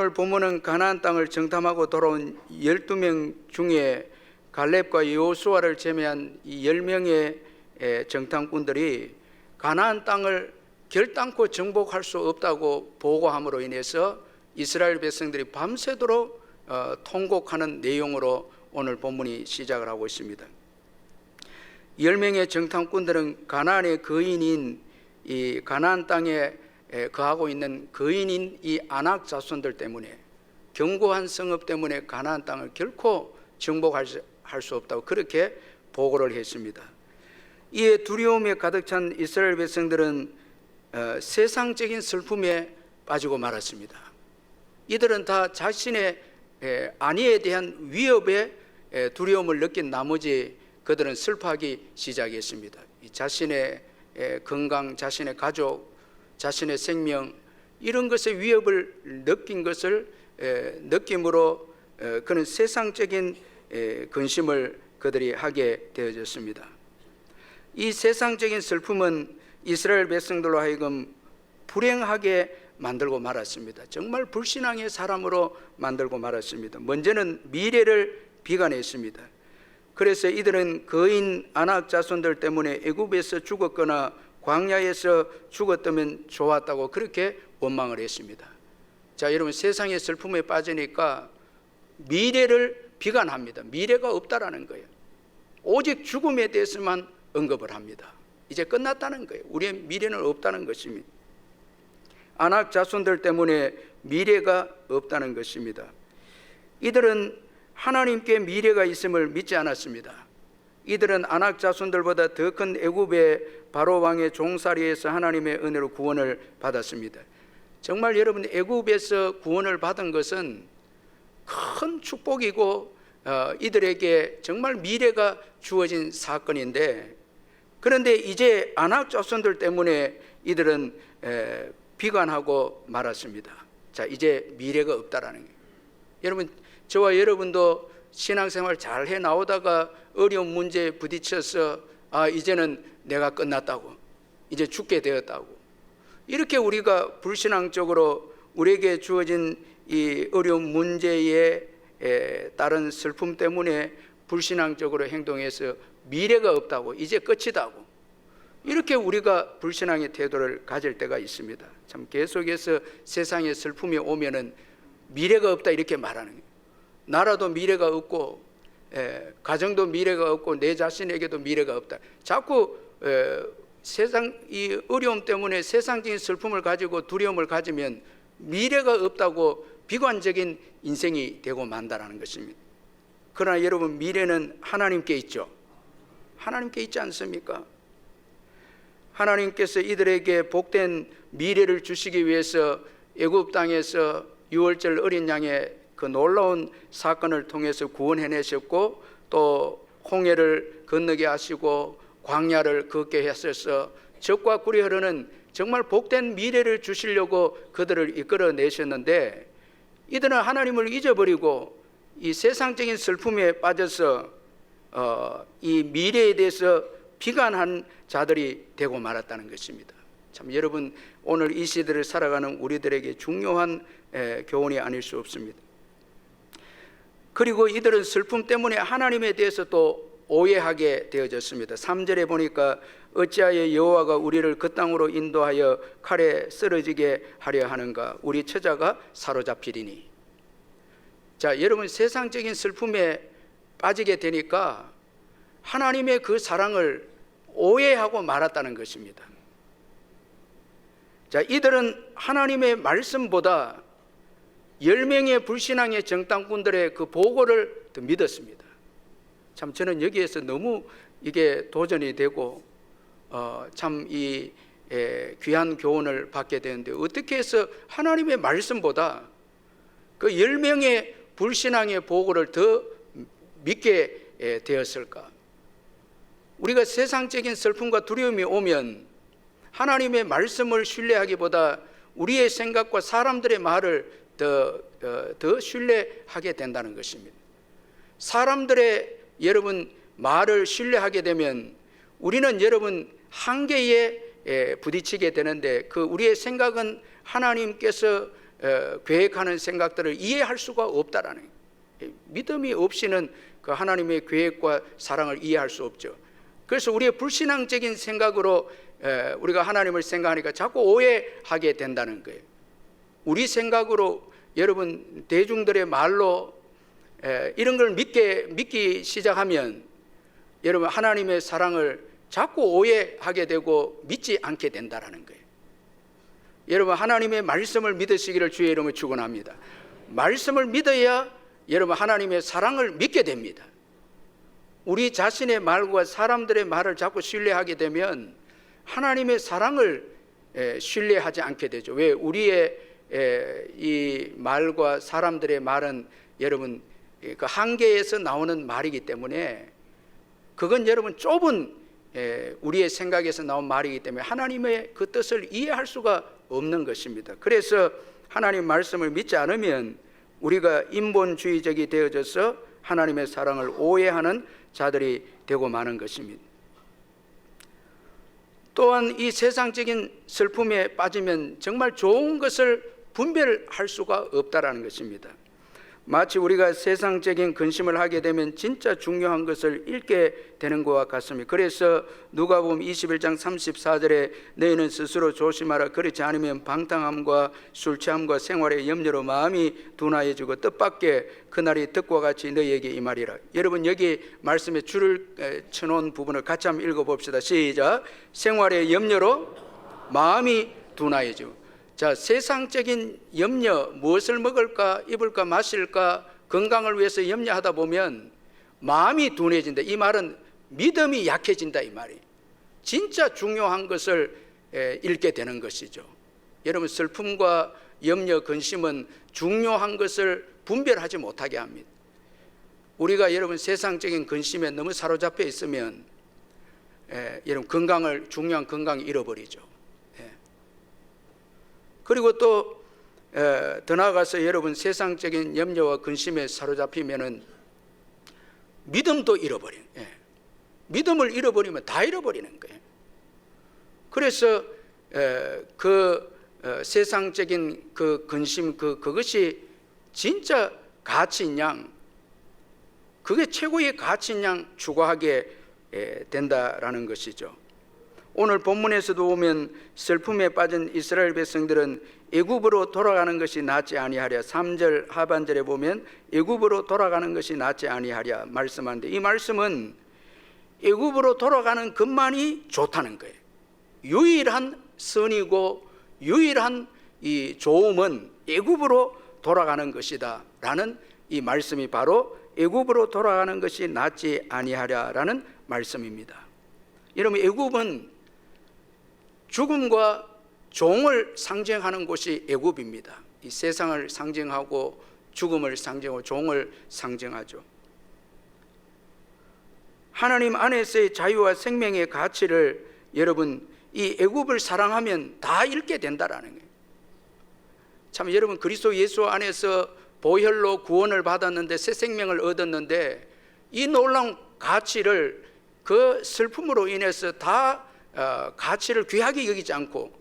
오늘 본문은 가나안 땅을 정탐하고 돌아온 12명 중에 갈렙과 여호수아를 제외한 이 10명의 정탐꾼들이 가나안 땅을 결단코 정복할 수 없다고 보고함으로 인해서 이스라엘 백성들이 밤새도록 어, 통곡하는 내용으로 오늘 본문이 시작을 하고 있습니다. 10명의 정탐꾼들은 가나안의 거인인 이 가나안 땅에 에, 거하고 있는 거인인 이 아낙 자손들 때문에 견고한 성읍 때문에 가나안 땅을 결코 정복할 수, 없다고 그렇게 보고를 했습니다. 이에 두려움에 가득 찬 이스라엘 백성들은 어, 세상적인 슬픔에 빠지고 말았습니다. 이들은 다 자신의 에, 안위에 대한 위협에 에, 두려움을 느낀 나머지 그들은 슬퍼하기 시작했습니다. 이 자신의 에, 건강, 자신의 가족, 자신의 생명 이런 것의 위협을 느낀 것을 에, 느낌으로 에, 그는 세상적인 에, 근심을 그들이 하게 되어졌습니다. 이 세상적인 슬픔은 이스라엘 백성들로 하여금 불행하게 만들고 말았습니다. 정말 불신앙의 사람으로 만들고 말았습니다. 먼저는 미래를 비관했습니다. 그래서 이들은 거인 아낙 자손들 때문에 애굽에서 죽었거나 광야에서 죽었다면 좋았다고 그렇게 원망을 했습니다. 자, 여러분 세상의 슬픔에 빠지니까 미래를 비관합니다. 미래가 없다라는 거예요. 오직 죽음에 대해서만 언급을 합니다. 이제 끝났다는 거예요. 우리의 미래는 없다는 것입니다. 안악 자손들 때문에 미래가 없다는 것입니다. 이들은 하나님께 미래가 있음을 믿지 않았습니다. 이들은 안악 자손들보다 더 큰 애굽의 바로 왕의 종살이에서 하나님의 은혜로 구원을 받았습니다. 정말 여러분 애굽에서 구원을 받은 것은 큰 축복이고 어, 이들에게 정말 미래가 주어진 사건인데 그런데 이제 안악 자손들 때문에 이들은 에, 비관하고 말았습니다. 자 이제 미래가 없다라는 거예요. 여러분 저와 여러분도 신앙생활 잘 해 나오다가 어려운 문제에 부딪혀서 아 이제는 내가 끝났다고 이제 죽게 되었다고 이렇게 우리가 불신앙적으로 우리에게 주어진 이 어려운 문제에 에, 따른 슬픔 때문에 불신앙적으로 행동해서 미래가 없다고 이제 끝이다고 이렇게 우리가 불신앙의 태도를 가질 때가 있습니다. 참 계속해서 세상에 슬픔이 오면은 미래가 없다 이렇게 말하는 거예요. 나라도 미래가 없고 에, 가정도 미래가 없고 내 자신에게도 미래가 없다. 자꾸 에, 세상 이 어려움 때문에 세상적인 슬픔을 가지고 두려움을 가지면 미래가 없다고 비관적인 인생이 되고 만다라는 것입니다. 그러나 여러분 미래는 하나님께 있죠. 하나님께 있지 않습니까? 하나님께서 이들에게 복된 미래를 주시기 위해서 애굽 땅에서 유월절 어린 양의 그 놀라운 사건을 통해서 구원해내셨고 또 홍해를 건너게 하시고 광야를 걷게 하셔서 적과 꿀이 흐르는 정말 복된 미래를 주시려고 그들을 이끌어 내셨는데 이들은 하나님을 잊어버리고 이 세상적인 슬픔에 빠져서 어, 이 미래에 대해서 비관한 자들이 되고 말았다는 것입니다. 참 여러분 오늘 이 시대를 살아가는 우리들에게 중요한 에, 교훈이 아닐 수 없습니다. 그리고 이들은 슬픔 때문에 하나님에 대해서 또 오해하게 되어졌습니다. 3절에 보니까 어찌하여 여호와가 우리를 그 땅으로 인도하여 칼에 쓰러지게 하려 하는가 우리 처자가 사로잡히리니 자 여러분 세상적인 슬픔에 빠지게 되니까 하나님의 그 사랑을 오해하고 말았다는 것입니다. 자 이들은 하나님의 말씀보다 열 명의 불신앙의 정당꾼들의 그 보고를 더 믿었습니다. 참 저는 여기에서 너무 이게 도전이 되고 어, 참이 귀한 교훈을 받게 되는데 어떻게 해서 하나님의 말씀보다 그열 명의 불신앙의 보고를 더 믿게 에, 되었을까? 우리가 세상적인 슬픔과 두려움이 오면 하나님의 말씀을 신뢰하기보다 우리의 생각과 사람들의 말을 더, 어, 더 신뢰하게 된다는 것입니다. 사람들의 여러분 말을 신뢰하게 되면 우리는 여러분 한계에 에, 부딪히게 되는데 그 우리의 생각은 하나님께서 어, 계획하는 생각들을 이해할 수가 없다라는. 믿음이 없이는 그 하나님의 계획과 사랑을 이해할 수 없죠. 그래서 우리의 불신앙적인 생각으로 에, 우리가 하나님을 생각하니까 자꾸 오해하게 된다는 거예요. 우리 생각으로 여러분 대중들의 말로 에, 이런 걸 믿게 믿기 시작하면 여러분 하나님의 사랑을 자꾸 오해하게 되고 믿지 않게 된다라는 거예요. 여러분 하나님의 말씀을 믿으시기를 주의 이름으로 축원합니다. 말씀을 믿어야 여러분 하나님의 사랑을 믿게 됩니다. 우리 자신의 말과 사람들의 말을 자꾸 신뢰하게 되면 하나님의 사랑을 에, 신뢰하지 않게 되죠. 왜 우리의 에, 이 말과 사람들의 말은 여러분 예, 그 한계에서 나오는 말이기 때문에 그건 여러분 좁은 에, 우리의 생각에서 나온 말이기 때문에 하나님의 그 뜻을 이해할 수가 없는 것입니다. 그래서 하나님 말씀을 믿지 않으면 우리가 인본주의적이 되어져서 하나님의 사랑을 오해하는 자들이 되고 마는 것입니다. 또한 이 세상적인 슬픔에 빠지면 정말 좋은 것을 분별할 수가 없다라는 것입니다. 마치 우리가 세상적인 근심을 하게 되면 진짜 중요한 것을 잃게 되는 것과 같습니다. 그래서 누가복음 21장 34절에 너희는 스스로 조심하라 그렇지 않으면 방탕함과 술 취함과 생활의 염려로 마음이 둔하여지고 뜻밖의 그날이 뜻과 같이 너희에게 임하리라. 여러분 여기 말씀에 줄을 에, 쳐놓은 부분을 같이 한번 읽어봅시다. 시작. 생활의 염려로 마음이 둔하여지고 자, 세상적인 염려, 무엇을 먹을까, 입을까, 마실까, 건강을 위해서 염려하다 보면 마음이 둔해진다. 이 말은 믿음이 약해진다 이 말이. 진짜 중요한 것을 에, 잃게 되는 것이죠. 여러분 슬픔과 염려, 근심은 중요한 것을 분별하지 못하게 합니다. 우리가 여러분 세상적인 근심에 너무 사로잡혀 있으면 에, 여러분 건강을 중요한 건강을 잃어버리죠. 그리고 또 더 나아가서 여러분 세상적인 염려와 근심에 사로잡히면은 믿음도 잃어버린. 예. 믿음을 잃어버리면 다 잃어버리는 거예요. 그래서 에, 그 어, 세상적인 그 근심 그 그것이 진짜 가치인 양 그게 최고의 가치인 양 추구하게 에, 된다라는 것이죠. 오늘 본문에서도 보면 슬픔에 빠진 이스라엘 백성들은 애굽으로 돌아가는 것이 낫지 아니하랴. 3절 하반절에 보면 애굽으로 돌아가는 것이 낫지 아니하랴 말씀하는데 이 말씀은 애굽으로 돌아가는 것만이 좋다는 거예요. 유일한 선이고 유일한 이 좋음은 애굽으로 돌아가는 것이다라는 이 말씀이 바로 애굽으로 돌아가는 것이 낫지 아니하랴라는 말씀입니다. 여러분 애굽은 죽음과 종을 상징하는 곳이 애굽입니다. 이 세상을 상징하고 죽음을 상징하고 종을 상징하죠. 하나님 안에서의 자유와 생명의 가치를 여러분 이 애굽을 사랑하면 다 잃게 된다라는 거예요. 참 여러분 그리스도 예수 안에서 보혈로 구원을 받았는데 새 생명을 얻었는데 이 놀라운 가치를 그 슬픔으로 인해서 다 어, 가치를 귀하게 여기지 않고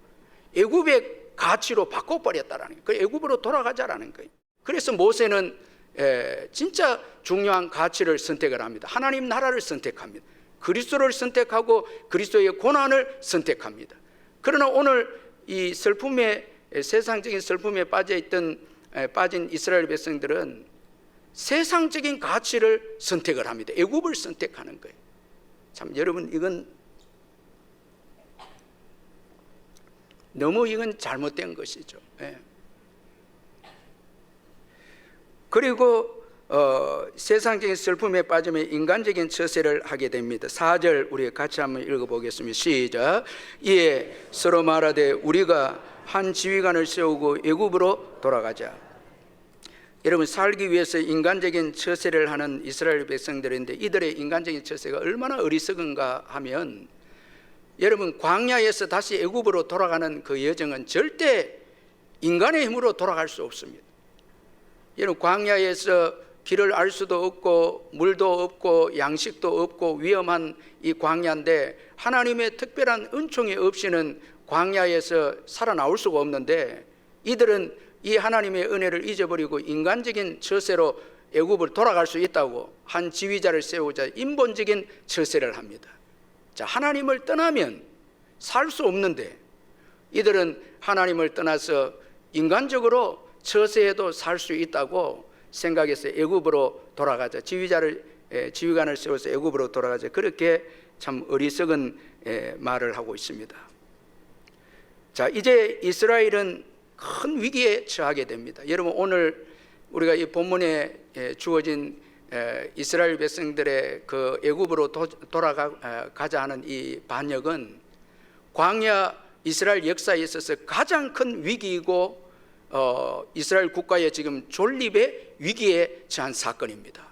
애굽의 가치로 바꿔버렸다라는 거예요. 그 애굽으로 돌아가자라는 거예요. 그래서 모세는 에, 진짜 중요한 가치를 선택을 합니다. 하나님 나라를 선택합니다. 그리스도를 선택하고 그리스도의 고난을 선택합니다. 그러나 오늘 이 슬픔에 세상적인 슬픔에 빠져 있던 빠진 이스라엘 백성들은 세상적인 가치를 선택을 합니다. 애굽을 선택하는 거예요. 참 여러분 이건 너무 이건 잘못된 것이죠. 예. 그리고 어, 세상적인 슬픔에 빠지면 인간적인 처세를 하게 됩니다. 4절 우리 같이 한번 읽어보겠습니다. 시작. 이에 서로 말하되 우리가 한 지휘관을 세우고 애굽으로 돌아가자. 여러분 살기 위해서 인간적인 처세를 하는 이스라엘 백성들인데 이들의 인간적인 처세가 얼마나 어리석은가 하면 여러분 광야에서 다시 애굽으로 돌아가는 그 여정은 절대 인간의 힘으로 돌아갈 수 없습니다. 여러분 광야에서 길을 알 수도 없고 물도 없고 양식도 없고 위험한 이 광야인데 하나님의 특별한 은총이 없이는 광야에서 살아나올 수가 없는데 이들은 이 하나님의 은혜를 잊어버리고 인간적인 처세로 애굽을 돌아갈 수 있다고 한 지휘자를 세우자 인본적인 처세를 합니다. 자, 하나님을 떠나면 살 수 없는데 이들은 하나님을 떠나서 인간적으로 처세해도 살 수 있다고 생각해서 애굽으로 돌아가자. 지휘자를 에, 지휘관을 세워서 애굽으로 돌아가자. 그렇게 참 어리석은 에, 말을 하고 있습니다. 자, 이제 이스라엘은 큰 위기에 처하게 됩니다. 여러분 오늘 우리가 이 본문에 에, 주어진 에, 이스라엘 백성들의 그 애굽으로 도- 돌아가 에, 가자 하는 이 반역은 광야 이스라엘 역사에 있어서 가장 큰 위기이고 어, 이스라엘 국가의 지금 존립의 위기에 처한 사건입니다.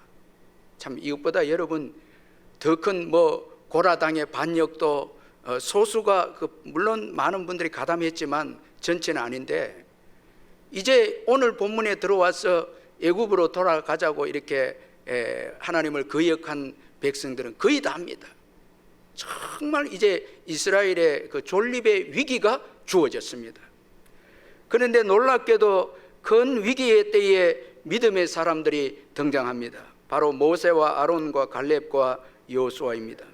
참 이것보다 여러분 더 큰 뭐 고라당의 반역도 어, 소수가 그 물론 많은 분들이 가담했지만 전체는 아닌데 이제 오늘 본문에 들어와서 애굽으로 돌아가자고 이렇게 에, 하나님을 거역한 백성들은 거의 다 합니다. 정말 이제 이스라엘의 그 존립의 위기가 주어졌습니다. 그런데 놀랍게도 큰 위기의 때에 믿음의 사람들이 등장합니다. 바로 모세와 아론과 갈렙과 여호수아입니다.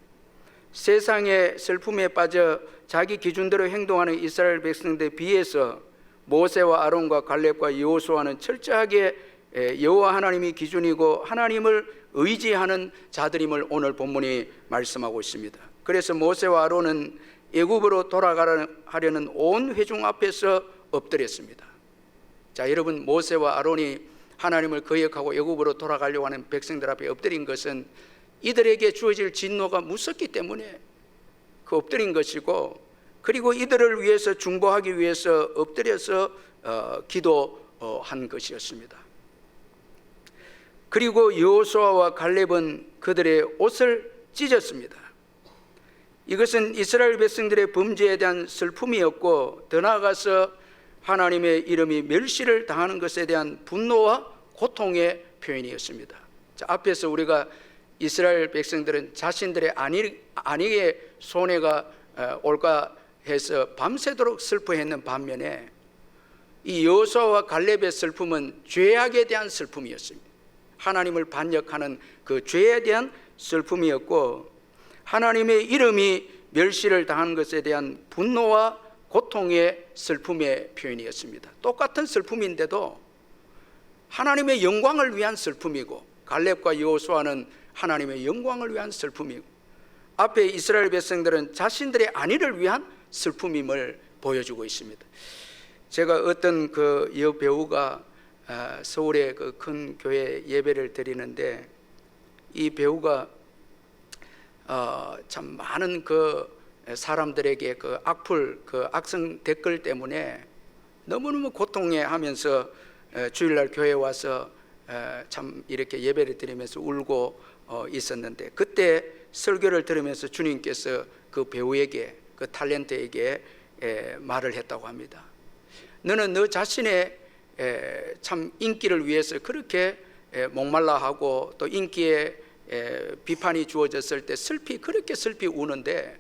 세상의 슬픔에 빠져 자기 기준대로 행동하는 이스라엘 백성들에 비해서 모세와 아론과 갈렙과 여호수아는 철저하게 에, 여호와 하나님이 기준이고 하나님을 의지하는 자들임을 오늘 본문이 말씀하고 있습니다. 그래서 모세와 아론은 애굽으로 돌아가려는 온 회중 앞에서 엎드렸습니다. 자, 여러분 모세와 아론이 하나님을 거역하고 애굽으로 돌아가려고 하는 백성들 앞에 엎드린 것은 이들에게 주어질 진노가 무섭기 때문에 그 엎드린 것이고 그리고 이들을 위해서 중보하기 위해서 엎드려서 어, 기도한 것이었습니다. 그리고 여호수아와 갈렙은 그들의 옷을 찢었습니다. 이것은 이스라엘 백성들의 범죄에 대한 슬픔이었고 더 나아가서 하나님의 이름이 멸시를 당하는 것에 대한 분노와 고통의 표현이었습니다. 자, 앞에서 우리가 이스라엘 백성들은 자신들의 아니, 아니의 손해가 어, 올까 해서 밤새도록 슬퍼했는 반면에 이 여호수아와 갈렙의 슬픔은 죄악에 대한 슬픔이었습니다. 하나님을 반역하는 그 죄에 대한 슬픔이었고 하나님의 이름이 멸시를 당한 것에 대한 분노와 고통의 슬픔의 표현이었습니다. 똑같은 슬픔인데도 하나님의 영광을 위한 슬픔이고 갈렙과 여호수아는 하나님의 영광을 위한 슬픔이고 앞에 이스라엘 백성들은 자신들의 안위를 위한 슬픔임을 보여주고 있습니다. 제가 어떤 그 여배우가 아, 서울의 그 큰 교회 예배를 드리는데 이 배우가 어, 참 많은 그 사람들에게 그 악플 그 악성 댓글 때문에 너무너무 고통해 하면서 에, 주일날 교회 와서 에, 참 이렇게 예배를 드리면서 울고 어, 있었는데 그때 설교를 들으면서 주님께서 그 배우에게 그 탤런트에게 에, 말을 했다고 합니다. 너는 너 자신의 에, 참 인기를 위해서 그렇게 에, 목말라하고 또 인기에 에, 비판이 주어졌을 때 슬피 그렇게 슬피 우는데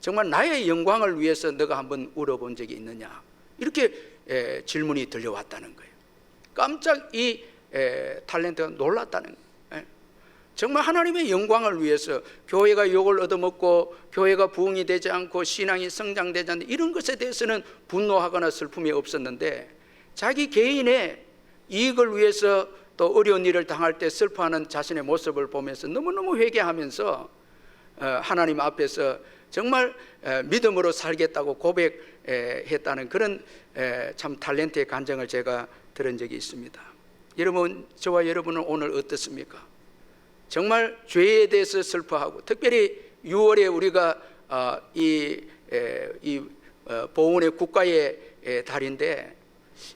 정말 나의 영광을 위해서 너가 한번 울어본 적이 있느냐 이렇게 에, 질문이 들려왔다는 거예요. 깜짝 이 에, 탤런트가 놀랐다는 거예요. 에. 정말 하나님의 영광을 위해서 교회가 욕을 얻어먹고 교회가 부흥이 되지 않고 신앙이 성장되지 않는 이런 것에 대해서는 분노하거나 슬픔이 없었는데 자기 개인의 이익을 위해서 또 어려운 일을 당할 때 슬퍼하는 자신의 모습을 보면서 너무너무 회개하면서 어, 하나님 앞에서 정말 에, 믿음으로 살겠다고 고백했다는 그런 에, 참 탤런트의 간증을 제가 들은 적이 있습니다. 여러분 저와 여러분은 오늘 어떻습니까? 정말 죄에 대해서 슬퍼하고 특별히 6월에 우리가 어, 이, 에, 이 어, 보훈의 국가의 에, 달인데 이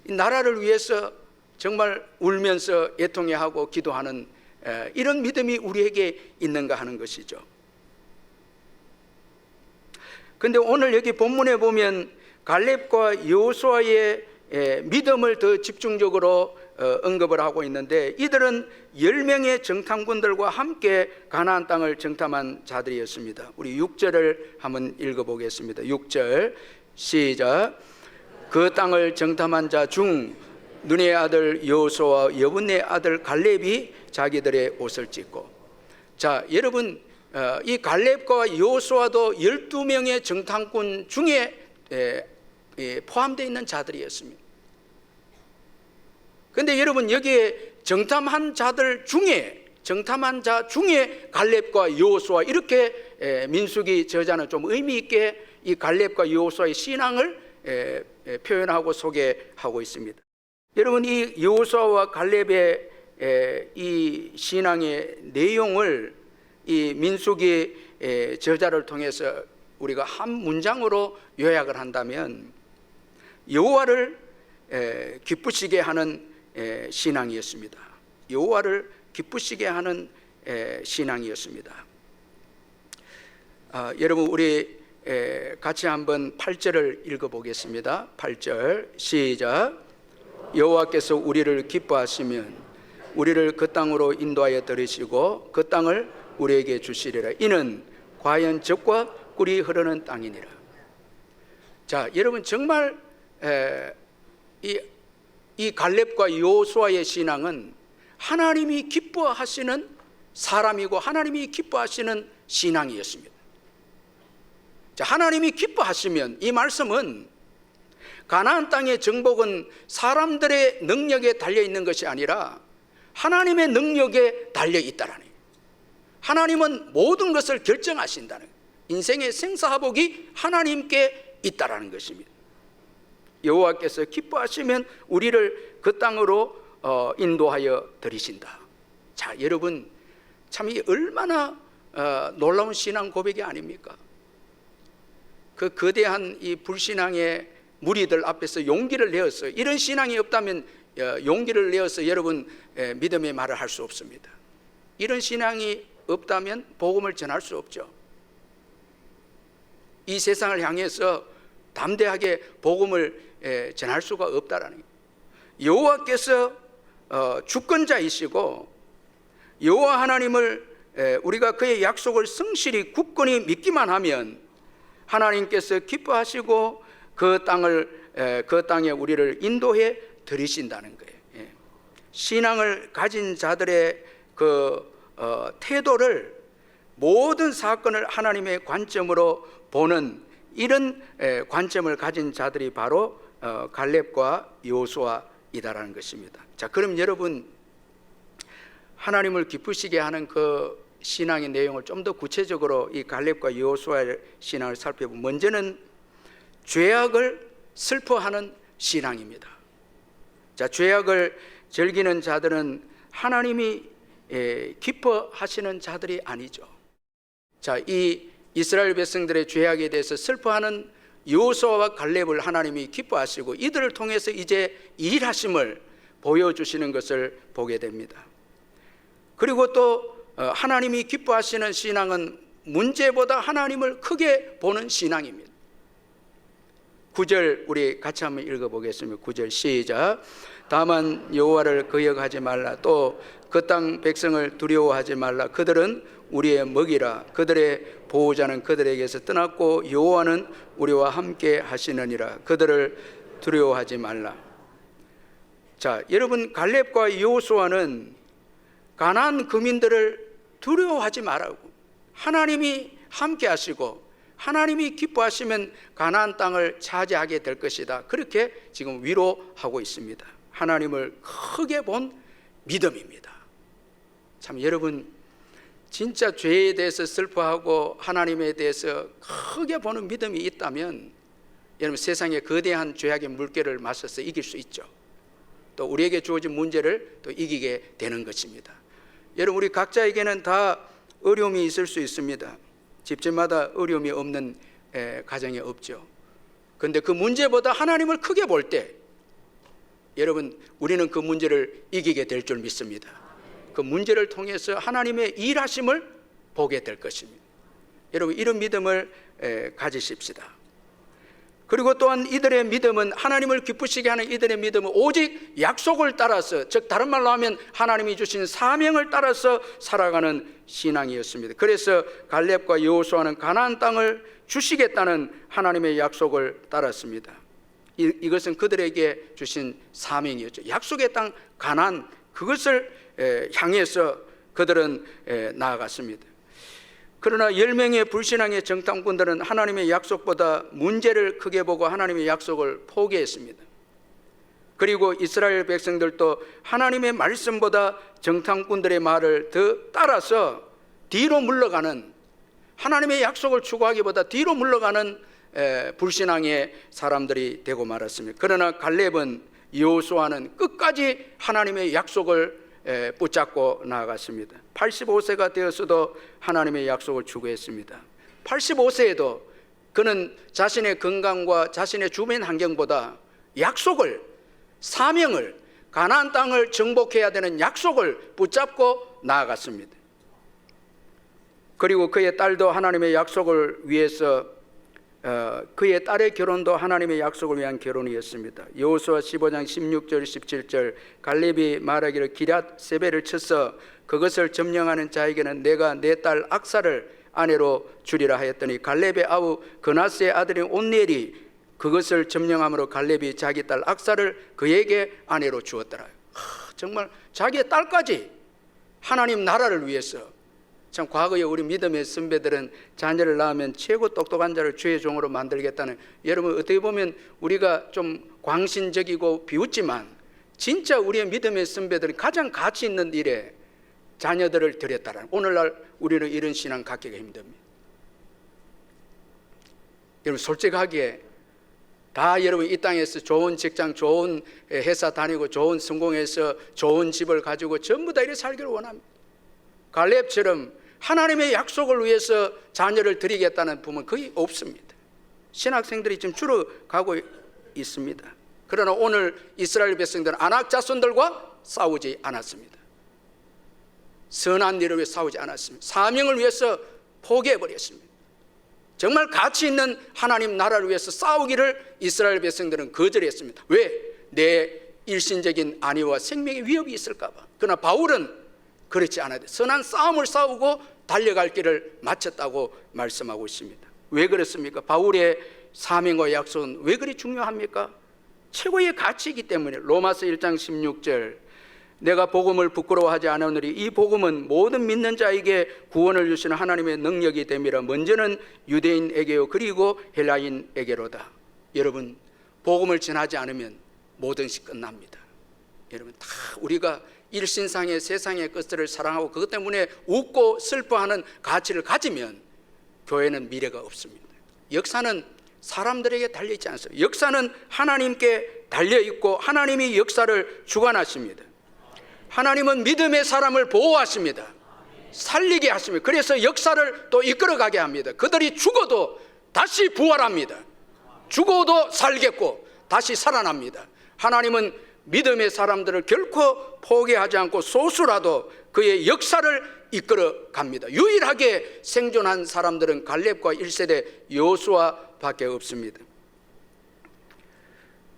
나라를 위해서 정말 울면서 애통해하고 기도하는 에, 이런 믿음이 우리에게 있는가 하는 것이죠. 근데 오늘 여기 본문에 보면 갈렙과 여호수아의 에, 믿음을 더 집중적으로 어, 언급을 하고 있는데 이들은 열 명의 정탐꾼들과 함께 가나안 땅을 정탐한 자들이었습니다. 우리 6절을 한번 읽어 보겠습니다. 6절 시작. 그 땅을 정탐한 자 중 눈의 아들 여호수아와 여분의 아들 갈렙이 자기들의 옷을 찢고 자 여러분 어, 이 갈렙과 여호수아도 12명의 정탐꾼 중에 포함되어 있는 자들이었습니다. 근데 여러분 여기에 정탐한 자들 중에 정탐한 자 중에 갈렙과 여호수아 이렇게 에, 민수기 저자는 좀 의미 있게 이 갈렙과 여호수아의 신앙을 표현하고 소개하고 있습니다. 여러분 이 여호수아와 갈렙의 에, 이 신앙의 내용을 이 민수기 에, 저자를 통해서 우리가 한 문장으로 요약을 한다면 여호와를 에, 기쁘시게 하는 에, 신앙이었습니다. 여호와를 기쁘시게 하는 에, 신앙이었습니다. 아, 여러분 우리 에, 같이 한번 8절을 읽어 보겠습니다. 8절 시작. 여호와께서 우리를 기뻐하시면 우리를 그 땅으로 인도하여 들으시고 그 땅을 우리에게 주시리라. 이는 과연 적과 꿀이 흐르는 땅이니라. 자, 여러분 정말 에, 이, 이 갈렙과 요수아의 신앙은 하나님이 기뻐하시는 사람이고 하나님이 기뻐하시는 신앙이었습니다. 자, 하나님이 기뻐하시면 이 말씀은 가나안 땅의 정복은 사람들의 능력에 달려 있는 것이 아니라 하나님의 능력에 달려 있다라는. 하나님은 모든 것을 결정하신다는. 인생의 생사화복이 하나님께 있다라는 것입니다. 여호와께서 기뻐하시면 우리를 그 땅으로 어, 인도하여 들이신다. 자, 여러분 참 이 얼마나 어, 놀라운 신앙 고백이 아닙니까? 그 거대한 이 불신앙의 무리들 앞에서 용기를 내어서 이런 신앙이 없다면 어, 용기를 내어서 여러분 에, 믿음의 말을 할 수 없습니다. 이런 신앙이 없다면 복음을 전할 수 없죠. 이 세상을 향해서 담대하게 복음을 에, 전할 수가 없다라는. 여호와께서 어, 주권자이시고 여호와 하나님을 에, 우리가 그의 약속을 성실히 굳건히 믿기만 하면 하나님께서 기뻐하시고 그 땅을 에, 그 땅에 우리를 인도해 들이신다는 거예요. 예. 신앙을 가진 자들의 그 어, 태도를 모든 사건을 하나님의 관점으로 보는 이런 에, 관점을 가진 자들이 바로 어, 갈렙과 요수아이다라는 것입니다. 자, 그럼 여러분 하나님을 기쁘시게 하는 그 신앙의 내용을 좀 더 구체적으로 이 갈렙과 여호수아의 신앙을 살펴보면 먼저는 죄악을 슬퍼하는 신앙입니다. 자, 죄악을 즐기는 자들은 하나님이 에, 기뻐하시는 자들이 아니죠. 자, 이 이스라엘 백성들의 죄악에 대해서 슬퍼하는 여호수아와 갈렙을 하나님이 기뻐하시고 이들을 통해서 이제 일하심을 보여주시는 것을 보게 됩니다. 그리고 또 어, 하나님이 기뻐하시는 신앙은 문제보다 하나님을 크게 보는 신앙입니다. 9절 우리 같이 한번 읽어보겠습니다. 9절 시작. 다만 여호와를 거역하지 말라. 또 그 땅 백성을 두려워하지 말라. 그들은 우리의 먹이라. 그들의 보호자는 그들에게서 떠났고 여호와는 우리와 함께 하시느니라. 그들을 두려워하지 말라. 자, 여러분 갈렙과 여호수아는 가나안 거민들을 두려워하지 말라고. 하나님이 함께 하시고 하나님이 기뻐하시면 가나안 땅을 차지하게 될 것이다. 그렇게 지금 위로하고 있습니다. 하나님을 크게 본 믿음입니다. 참 여러분 진짜 죄에 대해서 슬퍼하고 하나님에 대해서 크게 보는 믿음이 있다면 여러분 세상의 거대한 죄악의 물결을 맞서서 이길 수 있죠. 또 우리에게 주어진 문제를 또 이기게 되는 것입니다. 여러분 우리 각자에게는 다 어려움이 있을 수 있습니다. 집집마다 어려움이 없는 에, 가정이 없죠. 그런데 그 문제보다 하나님을 크게 볼 때 여러분 우리는 그 문제를 이기게 될 줄 믿습니다. 그 문제를 통해서 하나님의 일하심을 보게 될 것입니다. 여러분 이런 믿음을 에, 가지십시다. 그리고 또한 이들의 믿음은 하나님을 기쁘시게 하는 이들의 믿음은 오직 약속을 따라서 즉 다른 말로 하면 하나님이 주신 사명을 따라서 살아가는 신앙이었습니다. 그래서 갈렙과 여호수아는 가나안 땅을 주시겠다는 하나님의 약속을 따랐습니다. 이, 이것은 그들에게 주신 사명이었죠. 약속의 땅 가난 그것을 에, 향해서 그들은 에, 나아갔습니다. 그러나 열 명의 불신앙의 정탐꾼들은 하나님의 약속보다 문제를 크게 보고 하나님의 약속을 포기했습니다. 그리고 이스라엘 백성들도 하나님의 말씀보다 정탐꾼들의 말을 더 따라서 뒤로 물러가는 하나님의 약속을 추구하기보다 뒤로 물러가는 에, 불신앙의 사람들이 되고 말았습니다. 그러나 갈렙은 여호수아는 끝까지 하나님의 약속을 에, 붙잡고 나아갔습니다. 85세가 되었어도 하나님의 약속을 추구했습니다. 85세에도 그는 자신의 건강과 자신의 주변 환경보다 약속을 사명을 가나안 땅을 정복해야 되는 약속을 붙잡고 나아갔습니다. 그리고 그의 딸도 하나님의 약속을 위해서 어, 그의 딸의 결혼도 하나님의 약속을 위한 결혼이었습니다. 여호수아 15장 16절 17절 갈렙이 말하기를 기랏 세배를 쳐서 그것을 점령하는 자에게는 내가 내 딸 악사를 아내로 주리라 하였더니 갈렙의 아우 그나스의 아들인 온넬이 그것을 점령함으로 갈렙이 자기 딸 악사를 그에게 아내로 주었더라. 하, 정말 자기의 딸까지 하나님 나라를 위해서 참 과거에 우리 믿음의 선배들은 자녀를 낳으면 최고 똑똑한 자를 주의 종으로 만들겠다는 여러분 어떻게 보면 우리가 좀 광신적이고 비웃지만 진짜 우리의 믿음의 선배들은 가장 가치 있는 일에 자녀들을 드렸다는 오늘날 우리는 이런 신앙 갖기가 힘듭니다. 여러분 솔직하게 다 여러분 이 땅에서 좋은 직장, 좋은 회사 다니고 좋은 성공해서 좋은 집을 가지고 전부 다 이렇게 살기를 원합니다. 갈렙처럼 하나님의 약속을 위해서 자녀를 드리겠다는 부모는 거의 없습니다. 신학생들이 지금 줄어가고 있습니다. 그러나 오늘 이스라엘 백성들은 안악 자손들과 싸우지 않았습니다. 선한 일을 위해 싸우지 않았습니다. 사명을 위해서 포기해 버렸습니다. 정말 가치 있는 하나님 나라를 위해서 싸우기를 이스라엘 백성들은 거절했습니다. 왜? 내 일신적인 안위와 생명의 위협이 있을까봐. 그러나 바울은 그렇지 않아야 돼. 선한 싸움을 싸우고 달려갈 길을 마쳤다고 말씀하고 있습니다. 왜 그렇습니까? 바울의 사명과 약속은 왜 그리 중요합니까? 최고의 가치이기 때문에 로마서 1장 16절 내가 복음을 부끄러워하지 않으노니 이 복음은 모든 믿는 자에게 구원을 주시는 하나님의 능력이 됨이라 먼저는 유대인에게요 그리고 헬라인에게로다. 여러분 복음을 전하지 않으면 모든 것이 끝납니다. 여러분 다 우리가 일신상의 세상의 것들을 사랑하고 그것 때문에 웃고 슬퍼하는 가치를 가지면 교회는 미래가 없습니다. 역사는 사람들에게 달려 있지 않습니다. 역사는 하나님께 달려 있고 하나님이 역사를 주관하십니다. 하나님은 믿음의 사람을 보호하십니다. 살리게 하십니다. 그래서 역사를 또 이끌어가게 합니다. 그들이 죽어도 다시 부활합니다. 죽어도 살겠고 다시 살아납니다. 하나님은 믿음의 사람들을 결코 포기하지 않고 소수라도 그의 역사를 이끌어 갑니다. 유일하게 생존한 사람들은 갈렙과 1세대 여호수아밖에 없습니다.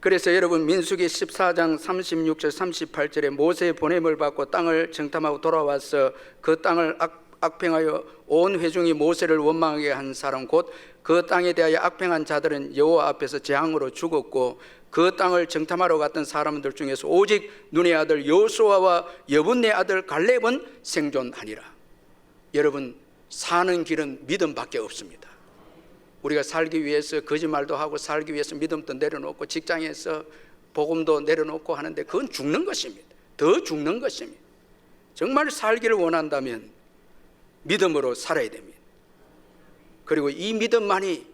그래서 여러분 민수기 14장 36절 38절에 모세의 보냄을 받고 땅을 정탐하고 돌아와서 그 땅을 악, 악평하여 온 회중이 모세를 원망하게 한 사람 곧 그 땅에 대하여 악평한 자들은 여호와 앞에서 재앙으로 죽었고 그 땅을 정탐하러 갔던 사람들 중에서 오직 눈의 아들 여호수아와 여분의 아들 갈렙은 생존하니라. 여러분 사는 길은 믿음밖에 없습니다. 우리가 살기 위해서 거짓말도 하고 살기 위해서 믿음도 내려놓고 직장에서 복음도 내려놓고 하는데 그건 죽는 것입니다. 더 죽는 것입니다. 정말 살기를 원한다면 믿음으로 살아야 됩니다. 그리고 이 믿음만이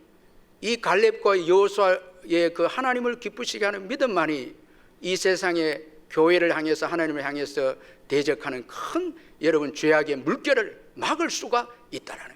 이 갈렙과 여호수아 의그 하나님을 기쁘시게 하는 믿음만이 이 세상의 교회를 향해서 하나님을 향해서 대적하는 큰 여러분 죄악의 물결을 막을 수가 있다라는.